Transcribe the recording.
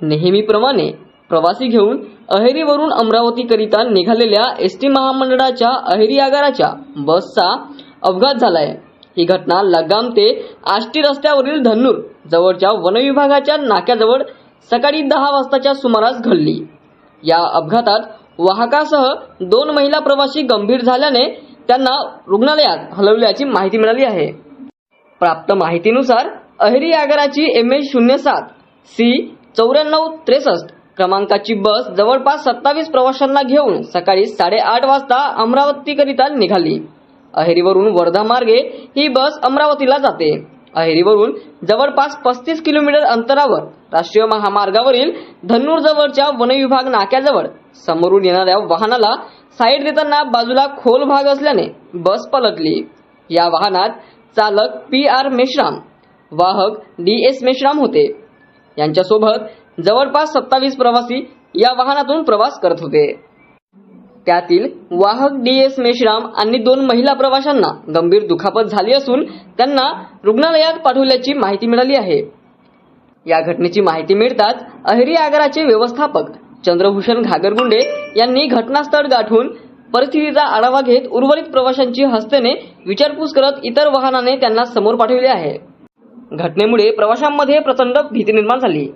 नेहमीप्रमाणे प्रवासी घेऊन अहेरीवरून अमरावतीकरिता निघालेल्या एस टी महामंडळाच्या अहेरी आगाराच्या बसचा अपघात झालाय. ही घटना लगाम ते आष्टी रस्त्यावरील धन्नूर जवळच्या वनविभागाच्या नाक्याजवळ सकाळी दहा वाजताच्या सुमारास घडली. या अपघातात वाहकासह दोन महिला प्रवासी गंभीर झाल्याने त्यांना रुग्णालयात हलवल्याची माहिती मिळाली आहे. प्राप्त माहितीनुसार अहेरी आगाराची एम एच शून्य सात सी चौऱ्याण्णव त्रेसष्ट. क्रमांकाची बस जवळपास सत्तावीस प्रवाशांना घेऊन सकाळी साडेआठ वाजता अमरावतीकरिता निघाली. अहेरीवरून वर्धा मार्गे ही बस अमरावतीला जाते. अहेरीवरून जवळपास पस्तीस किलोमीटर अंतरावर राष्ट्रीय महामार्गावरील धन्नूरजवळच्या वनविभाग नाक्याजवळ समोरून येणाऱ्या वाहनाला साईड देताना बाजूला खोल भाग असल्याने बस पलटली. या वाहनात चालक पी आर मेश्राम वाहक डी एस मेश्राम होते. यांच्यासोबत जवळपास सत्तावीस प्रवासी या वाहनातून प्रवास करत होते. त्यातील वाहक डी एस मेश्राम आणि दोन महिला प्रवाशांना गंभीर दुखापत झाली असून त्यांना रुग्णालयात पाठवल्याची माहिती मिळाली आहे. या घटनेची माहिती मिळताच अहेरी आगाराचे व्यवस्थापक चंद्रभूषण घागरगुंडे यांनी घटनास्थळ गाठून परिस्थितीचा आढावा घेत उर्वरित प्रवाशांची हस्तेने विचारपूस करत इतर वाहनाने त्यांना समोर पाठविले आहे. घटनेमुळे प्रवाशांमध्ये प्रचंड भीती निर्माण झाली.